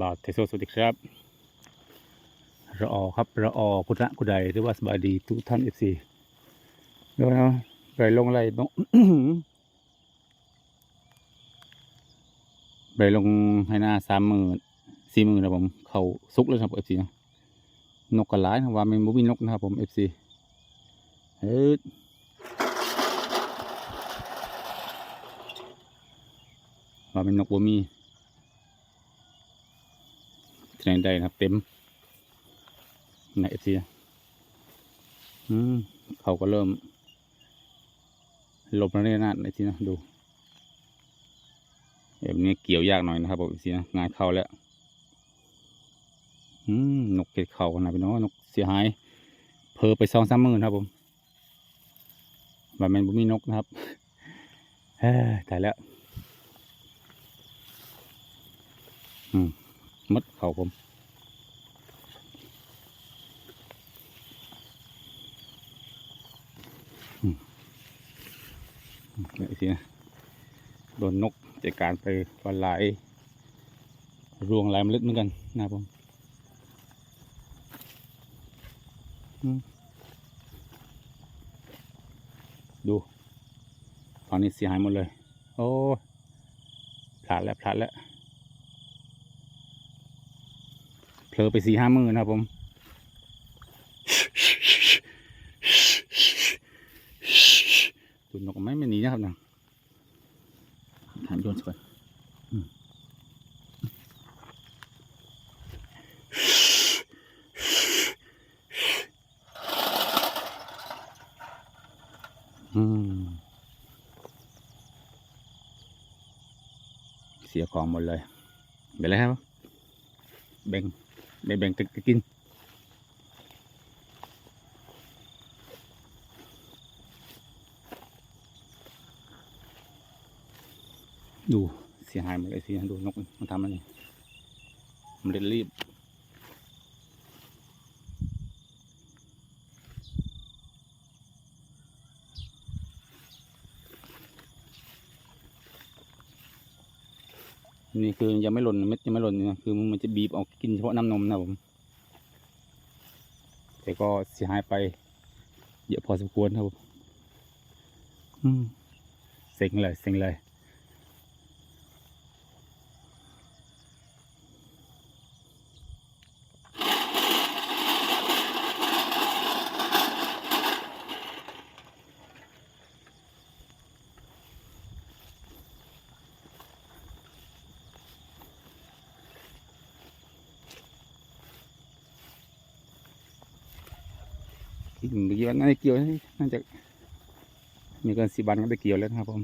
บาทเทโซสวัสดีครับระออครับระออกุณะกุใดหรือว่าสบายดีทุกท่านเอฟซีแล้วนะไปลงอะไรบ้างไปลงให้หน้าสามหมื่นสี่หมื่นนะผมเขาซุกเลยครับเอฟซีนะนกกระไลนะว่ามันบ่มีนกนะครับผมเอฟซีเฮ้ยว่ามันนกบ่มี ที่ไหนได้นะครับ เต็มในเอฟซีอืมเขาก็เริ่มหลบระเนระนาดในทีนะดูแบบนี้เกี่ยวยากหน่อยนะครับผมสินะงานเข้าแล้วอืมนกเกล็ดเข่านะพี่น้องนกเสียหายเพอไปสองสามหมื่นครับผมว่าแมนบุมีนกนะครับเฮ้ยตายแล้ว อืม มดเขาผมเดี๋ยวสินะโดนนกจัดการไปวันหลายรวงลายมล็ดเหมือนกันนะผมดูฝั่งนี้เสียหายหมดเลย โอ้พลาดแล้วพลาดแล้ว เผลอไปสี่ห้ามือนะครับผมดูนกไม่ไม่หนีนะครับนะถามโยนก่อนอืมอืมเสียของหมดเลยเดี๋ยวแล้วครับแบ่ง แบ่แบ่งกันกินดูเสียหายหมดเลยสิดูนกมันทำอะไรมันเร่งรีบ นี่คือยังไม่หล่นเม็ดยังไม่หล่นนะคือมันจะบีบออกกินเฉพาะน้ำนมนะผมแต่ก็เสียหายไปเยอะพอสมควรครับผมอืมเซ็งเลยเซ็งเลย อีกหนึ่งเมื่อกี้ว่น่าจะเกี่ยวนะน่าจะมีเกินสี่บันก็ได้เกี่ยวแล้วครับผม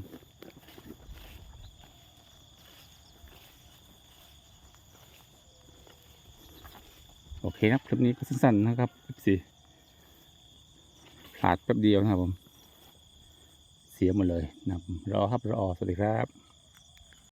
โอเคครับคลิปนี้ก็สั้นๆนะครับสี่พลาดแป๊บเดียวนะครับผม เสียหมดเลยนะครับรอครับรอสวัสดีครับ